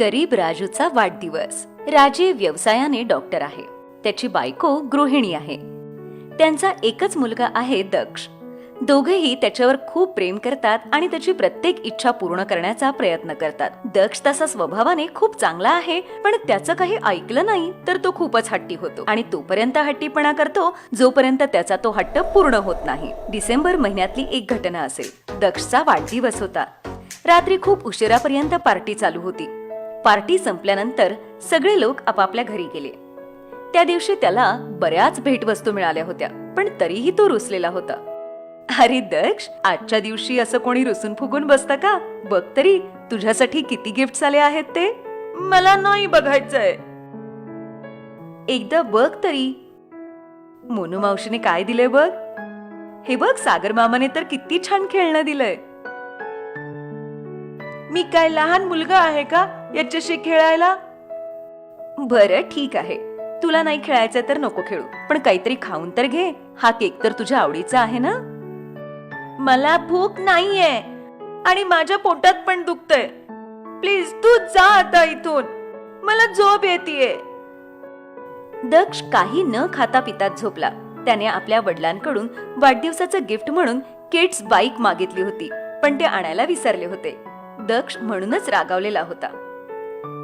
गरीब राजूचा वाढदिवस. राजे व्यवसायाने डॉक्टर आहे. त्याची बायको गृहिणी आहे. त्यांचा एकच मुलगा आहे दक्ष. दोघेही त्याच्यावर खूप प्रेम करतात आणि त्याची प्रत्येक इच्छा पूर्ण करण्याचा प्रयत्न करतात. दक्ष तसा स्वभावाने खूप चांगला आहे पण त्याचं काही ऐकलं नाही तर तो खूपच हट्टी होतो. आणि तोपर्यंत हट्टीपणा करतो जोपर्यंत त्याचा तो हट्ट पूर्ण होत नाही. डिसेंबर महिन्यातली एक घटना असेल. दक्षचा वाढदिवस होता. रात्री खूप उशिरापर्यंत पार्टी चालू होती. पार्टी संपल्यानंतर सगळे लोक आपापल्या घरी गेले. त्या दिवशी त्याला बऱ्याच भेटवस्तू मिळाल्या होत्या पण तरीही तो रुसलेला होता. अरे दक्ष आजच्या दिवशी असं कोणी रुसून फुगून बसतं का? बघ तरी तुझ्यासाठी किती गिफ्ट आले आहेत ते? मला नाही बघायचंय. एकदा बघ तरी. मोनू मावशीने काय दिलंय बघ? हे बघ सागर मामाने तर किती छान खेळणं दिलंय. मी काय लहान मुलगा आहे का? याच्याशी खेळायला? बरं ठीक आहे. तुला नाही खेळायचं तर नको खेळू. पण काहीतरी खाऊन तर घे. हा केक तर तुझ्या आवडीचा आहे ना? मला भूक नाहीये. आणि माझ्या पोटात पण दुखतंय. प्लीज तू जा आता इथून. मला झोप येते दक्ष काही न खाता पितात झोपला. त्याने आपल्या वडिलांकडून वाढदिवसाचं गिफ्ट म्हणून किड्स बाईक मागितली होती. पण ते आणायला विसरले होते. दक्ष म्हणूनच रागावलेला होता.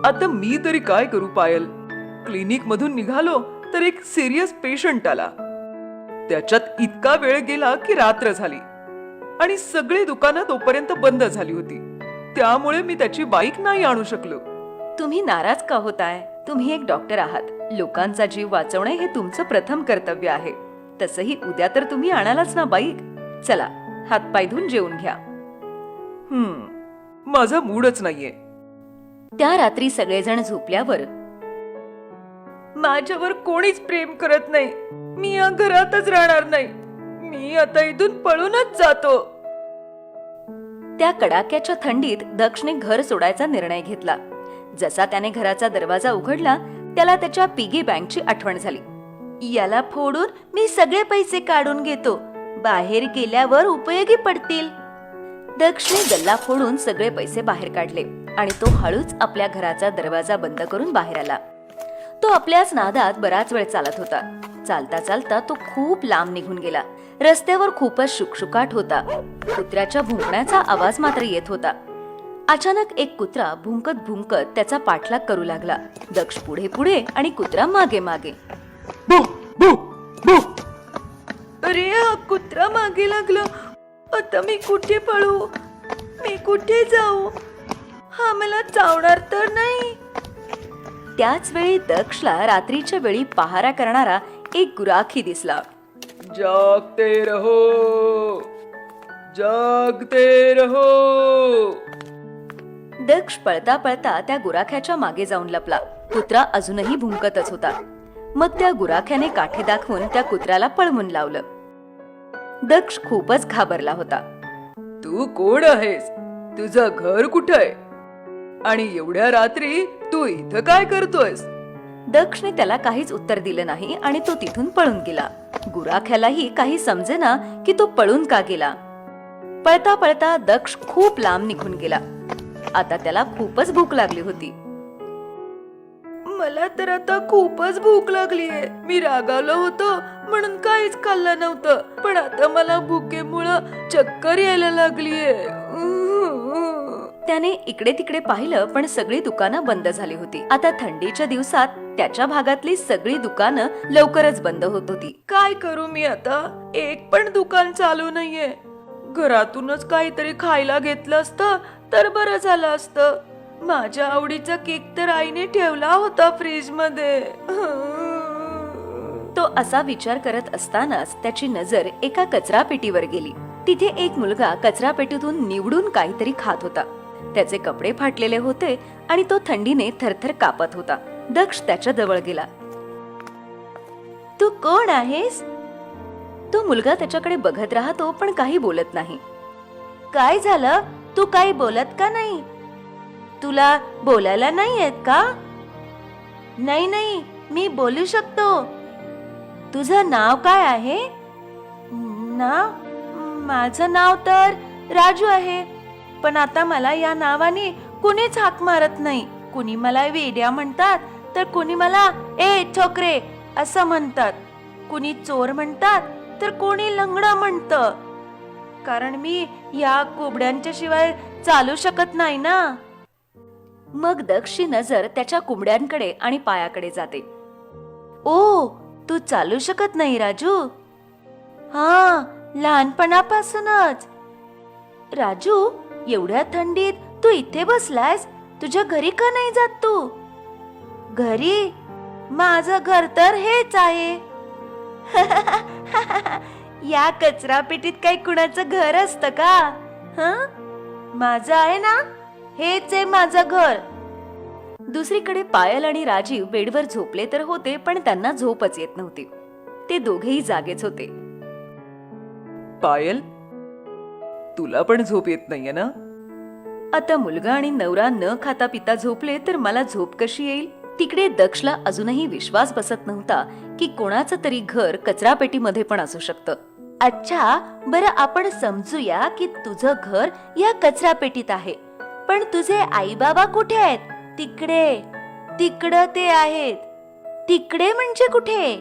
आता मी तरी काय करू पायल? क्लिनिक मधून निघालो तर एक सिरियस पेशंट आला. त्याच्यात इतका वेळ गेला की रात्र झाली. आणि सगळी दुकानं तोपर्यंत बंद झाली होती. त्यामुळे मी त्याची बाईक नाही आणू शकलो. तुम्ही नाराज का होताय? तुम्ही एक डॉक्टर आहात. लोकांचा जीव वाचवणे हे तुमचं प्रथम कर्तव्य आहे. तसही उद्या तर तुम्ही आणालाच ना बाईक. चला हातपाय धुवून जेवून घ्या. हम्म माझा मूडच नाहीये. त्या रात्री सगळेजण झोपल्यावर माझ्यावर कोणीच प्रेम करत नाही. मी या घरातच राहणार नाही. मी आता इथून पळूनच जातो. त्या कडाक्याच्या थंडीत दक्षने घर सोडायचा निर्णय घेतला. जसा त्याने घराचा दरवाजा उघडला त्याला त्याच्या पिगी बँकची आठवण झाली. याला फोडून मी सगळे पैसे काढून घेतो. बाहेर गेल्यावर उपयोगी पडतील. दक्षने गल्ला फोडून सगळे पैसे बाहेर काढले. आणि तो हळूच आपल्या घराचा दरवाजा बंद करून बाहेर आला. तो आपल्याच नादात बराच वेळ चालत होता. चालता चालता तो खूप लांब निघून गेला. रस्त्यावर खूपच शुकशुकाट होता. कुत्र्याच्या भुंकण्याचा आवाज मात्र येत होता. अचानक एक कुत्रा भुंकत भुंकत त्याचा पाठलाग करू लागला. दक्ष पुढे पुढे आणि कुत्रा मागे मागे. अरे हा कुत्रा मागे लागला. आता मी कुठे पळू? मी कुठे जाऊ? मला चावणार तर नाही. त्याच वेळी दक्षला रात्रीच्या वेळी पहारा करणारा एक गुराखी दिसला. जागते रहो. जागते रहो. दक्ष पळता पळता त्या गुराख्याच्या मागे जाऊन लपला. कुत्रा अजूनही भुंकतच होता. मग त्या गुराख्याने काठी दाखवून त्या कुत्र्याला पळवून लावलं. दक्ष खूपच घाबरला होता. तू कोण आहेस? तुझं घर कुठं आहे? आणि एवढ्या रात्री तू इथं काय करतोयस? दक्षने त्याला काहीच उत्तर दिलं नाही आणि तो तिथून पळून गेला. गुराख्यालाही काही समजेना की तो पळून का गेला. पळता पळता दक्ष खूप लांब निघून गेला. आता त्याला खूपच भूक लागली होती. मला तर आता खूपच भूक लागलीये. मी रागावलो होतो म्हणून काहीच खाल्लं नव्हतं. पण आता मला भुकेमुळं चक्कर यायला लागलीये. त्याने इकडे तिकडे पाहिलं पण सगळी दुकानं बंद झाली होती. आता थंडीच्या दिवसात त्याच्या भागातली सगळी दुकानं लवकरच बंद होत होती. काय करू मी आता? एक पण दुकान चालू नाहीये. घरातूनच काहीतरी खायला घेतलं असतं तर बरं झालं असतं. माझ्या आवडीचा केक तर आईने ठेवला होता फ्रीजमध्ये तो असा विचार करत असतानाच त्याची नजर एका कचरा पेटीवर गेली. तिथे एक मुलगा कचरा पेटीतून निवडून काहीतरी खात होता. त्याचे कपडे फाटलेले होते आणि तो थंडीने थरथर कापत होता. दक्ष त्याच्याजवळ गेला. तू कोण आहेस? तो मुलगा त्याच्याकडे बघत राहतो पण काही बोलत नाही. काय झालं? तू काही बोलत का नाही? तुला बोलायला नाही येत का? नाही नाही मी बोलू शकतो. तुझं नाव काय आहे? नाव? माझं नाव तर राजू आहे. पण आता मला या नावाने कुणीच हाक मारत नाही. कुणी मला वेड्या म्हणतात तर कुणी मला ए छोकरे असं म्हणतात. कुणी चोर म्हणतात तर कोणी लंगडा म्हणत. कारण मी या कोबड्यांच्या शिवाय चालू शकत नाही ना. मग दक्षी नजर त्याच्या कोंबड्यांकडे आणि पायाकडे जाते. ओ तू चालू शकत नाही राजू. हा लहानपणापासूनच. राजू एवढ्या थंडीत तू इथे बसलायस? तुझ्या घरी का नाही जात तू? घरी? माझं घर तर हेच आहे. या कचरा पेटीत काही कुणाचं घर असतं का? ह? माझं आहे ना? हेच आहे माझं घर. दुसरीकडे पायल आणि राजीव बेडवर झोपले तर होते पण त्यांना झोपच येत नव्हती. ते दोघेही जागेच होते. पायल? तुला पण झोप येत नाहीये ना? आता मुलगा आणि नवरा न खाता पिता झोपले तर मला झोप कशी येईल? तिकडे दक्षला अजूनही विश्वास बसत नव्हता की कोणाचं तरी घर कचरापेटीमध्ये पण असू शकतं. अच्छा बरं आपण समजूया की तुझं घर या कचरा पेटीत आहे. पण तुझे आई बाबा कुठे आहेत? तिकडे तिकडं ते आहेत. तिकडे म्हणजे कुठे?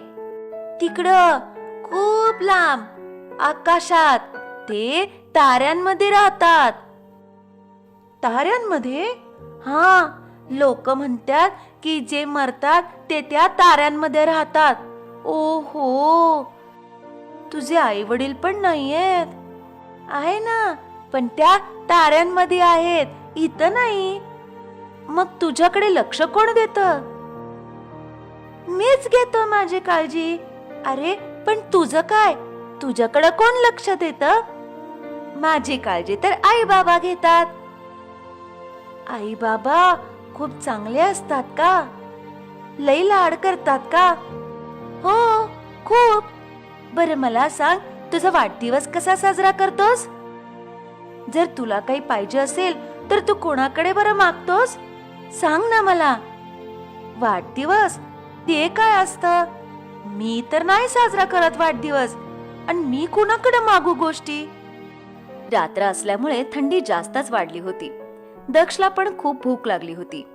तिकडं खूप लांब आकाशात. ते ताऱ्यांमध्ये राहतात. ताऱ्यांमध्ये? हा लोक म्हणतात की जे मरतात ते त्या ताऱ्यांमध्ये राहतात. ओ हो तुझे आई वडील पण नाहीयेत. आहे ना पण त्या ताऱ्यांमध्ये आहेत. इथं नाही. मग तुझ्याकडे लक्ष कोण देत? मीच घेतो माझी काळजी. अरे पण तुझं काय? तुझ्याकडे कोण लक्ष देतं? माझी काळजी तर आई बाबा घेतात. आई बाबा खूप चांगले असतात का? लई लाड करतात का? हो खूप. बर मला सांग तुझा वाढदिवस कसा साजरा करतोस? जर तुला काही पाहिजे असेल तर तू कोणाकडे बरं मागतोस? सांग ना मला. वाढदिवस? ते काय असतं? मी तर नाही साजरा करत वाढदिवस. आणि मी कोणाकडे मागू गोष्टी? रात्र असल्यामुळे थंडी जास्तच वाढली होती. दक्षला पण खूप भूक लागली होती.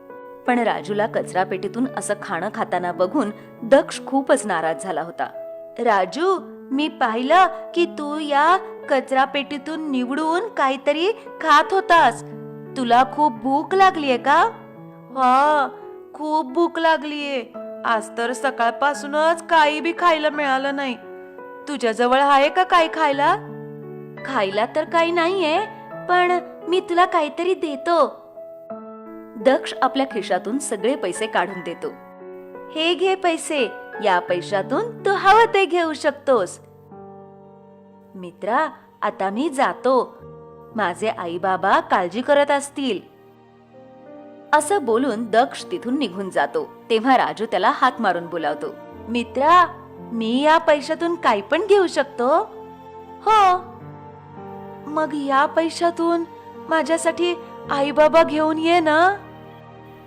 पण राजूला कचरा पेटीतून असं खाणं खाताना बघून दक्ष खूपच नाराज झाला होता. राजू मी पाहिलं की तू या कचरा पेटीतून निवडून काहीतरी खात होतास. तुला खूप भूक लागलीये का? हा खूप भूक लागलीये. आज तर सकाळपासूनच काही बी खायला मिळालं नाही. तुझ्याजवळ आहे का काही खायला? खायला तर काही नाहीये पण मी तुला काहीतरी देतो. दक्ष आपल्या खिशातून सगळे पैसे काढून देतो. हे घे पैसे या पैशातून तू हवं ते घेऊ शकतोस. मित्रा आता मी जातो. माझे आई बाबा काळजी करत असतील. असं बोलून दक्ष तिथून निघून जातो. तेव्हा राजू त्याला हात मारून बोलावतो. मित्रा मी या पैशातून काही पण घेऊ शकतो? हो. मग या पैशातून माझ्यासाठी आई बाबा घेऊन ये ना.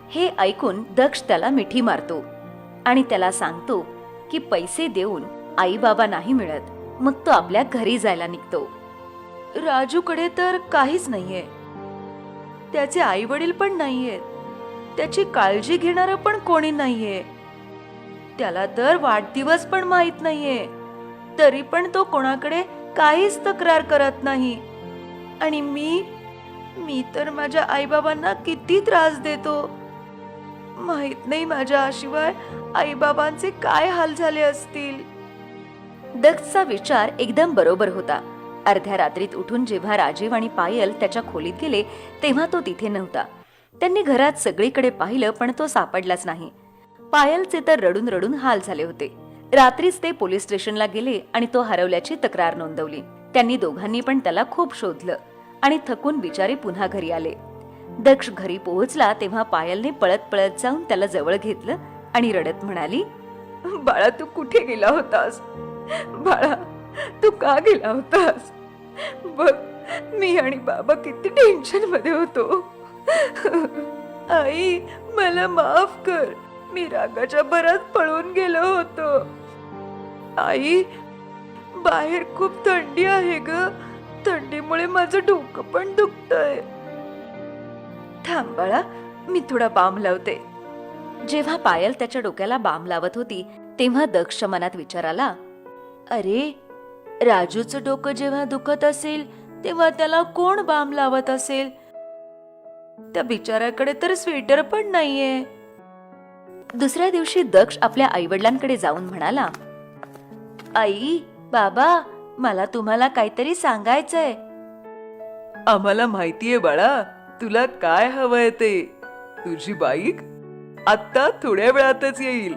हे ऐकून दक्ष त्याला मिठी मारतो आणि त्याला सांगतो की पैसे देऊन आई बाबा नाही मिळत मग तो आपल्या घरी जायला निघतो. राजूकडे तर काहीच नाहीये. त्याचे आई वडील पण नाहीयेत. त्याची काळजी घेणार पण कोणी नाहीये. त्याला तर वाढदिवस पण माहीत नाहीये. तरी पण तो कोणाकडे काहीच तक्रार करत नाही. आणि मी मी तर माझ्या आईबाबांना किती त्रास देतो. माहीत नाही माझ्या आशिवाय आईबाबांचे काय हाल झाले असतील. दक्षचा विचार एकदम बरोबर होता. अर्ध्या रात्रीत उठून जेव्हा राजीव आणि पायल त्याच्या खोलीत गेले तेव्हा तो तिथे नव्हता. त्यांनी घरात सगळीकडे पाहिलं पण तो सापडलाच नाही. पायलचे तर रडून रडून हाल झाले होते. रात्रीच ते पोलीस स्टेशनला गेले आणि तो हरवल्याची तक्रार नोंदवली. त्यांनी दोघांनी पण त्याला खूप शोधलं आणि थकून बिचारे पुन्हा घरी आले. दक्ष घरी पोहोचला तेव्हा पायलने पळत पळत जाऊन त्याला जवळ घेतलं आणि रडत म्हणाली बाळा तू कुठे गेला होतास? बाळा तू का गेला होतास? बघ मी आणि बाबा किती टेन्शनमध्ये होतो. आई मला माफ कर. मी रागाच्या भरात पळून गेलो होतो. आई बाहेर खूप थंडी आहे ग. थंडीमुळे माझं डोकं पण दुखतंय. थांब बाळा मी थोडा बाम लावते. जेव्हा पायल त्याच्या डोक्याला बाम लावत होती तेव्हा दक्ष मनात विचार आला अरे राजूचं डोकं जेव्हा दुखत असेल तेव्हा त्याला कोण बाम लावत असेल? त्या बिचाऱ्याकडे तर स्वेटर पण नाहीये. दुसऱ्या दिवशी दक्ष आपल्या आईवडिलांकडे जाऊन म्हणाला आई बाबा मला तुम्हाला काहीतरी सांगायचंय. आम्हाला माहितीये बाळा तुला काय हवंय ते. तुझी बाईक आत्ता थोड्या वेळातच येईल.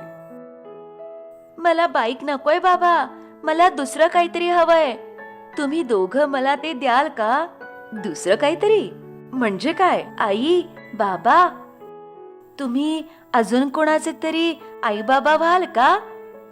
मला बाईक नकोय बाबा मला दुसरं काहीतरी हवंय. तुम्ही दोघं मला ते द्याल का? दुसरं काहीतरी? म्हणजे काय? आई बाबा? तुम्ही अजून कोणाचे तरी आई बाबा व्हाल का?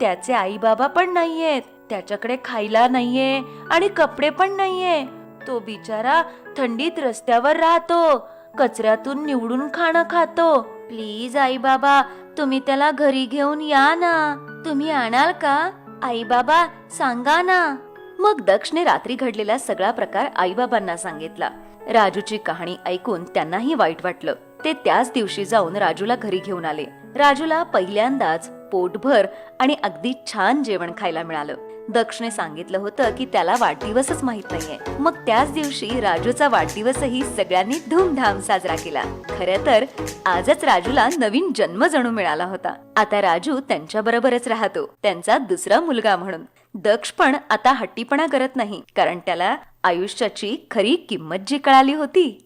त्याचे आई बाबा पण नाहीयेत. त्याच्याकडे खायला नाहीये आणि कपडे पण नाहीये. तो बिचारा थंडीत रस्त्यावर राहतो. कचऱ्यातून निवडून खाणं खातो. प्लीज आई बाबा तुम्ही त्याला घरी घेऊन या ना. तुम्ही आणाल का? आई बाबा सांगा ना. मग दक्षने रात्री घडलेला सगळा प्रकार आईबाबांना सांगितला. राजूची कहाणी ऐकून त्यांनाही वाईट वाटलं. ते त्याच दिवशी जाऊन राजूला घरी घेऊन आले. राजूला पहिल्यांदाच पोटभर आणि अगदी छान जेवण खायला मिळालं. दक्षने सांगितलं होतं की त्याला वाढदिवसच माहीत नाहीये. मग त्याच दिवशी राजूचा वाढदिवसही सगळ्यांनी धूमधाम साजरा केला. खरं तर आजच राजूला नवीन जन्म जणू मिळाला होता. आता राजू त्यांच्या बरोबरच राहतो त्यांचा दुसरा मुलगा म्हणून. दक्ष पण आता हट्टीपणा करत नाही कारण त्याला आयुष्याची खरी किंमत जी कळाली होती.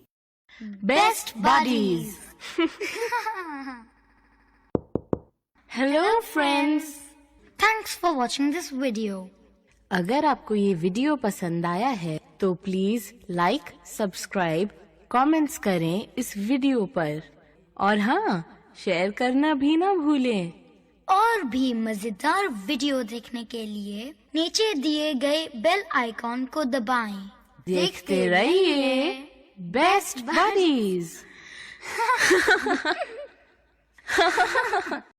Best buddies. Hello friends. Thanks for watching this video अगर आपको ये वीडियो पसंद आया है तो प्लीज़ लाइक सब्सक्राइब कमेंट्स करें इस वीडियो पर। और हाँ शेयर करना भी ना भूलें। और भी मज़ेदार वीडियो देखने के लिए नीचे दिए गए बेल आइकॉन को दबाएँ। देखते रहिए बेस्ट बडीज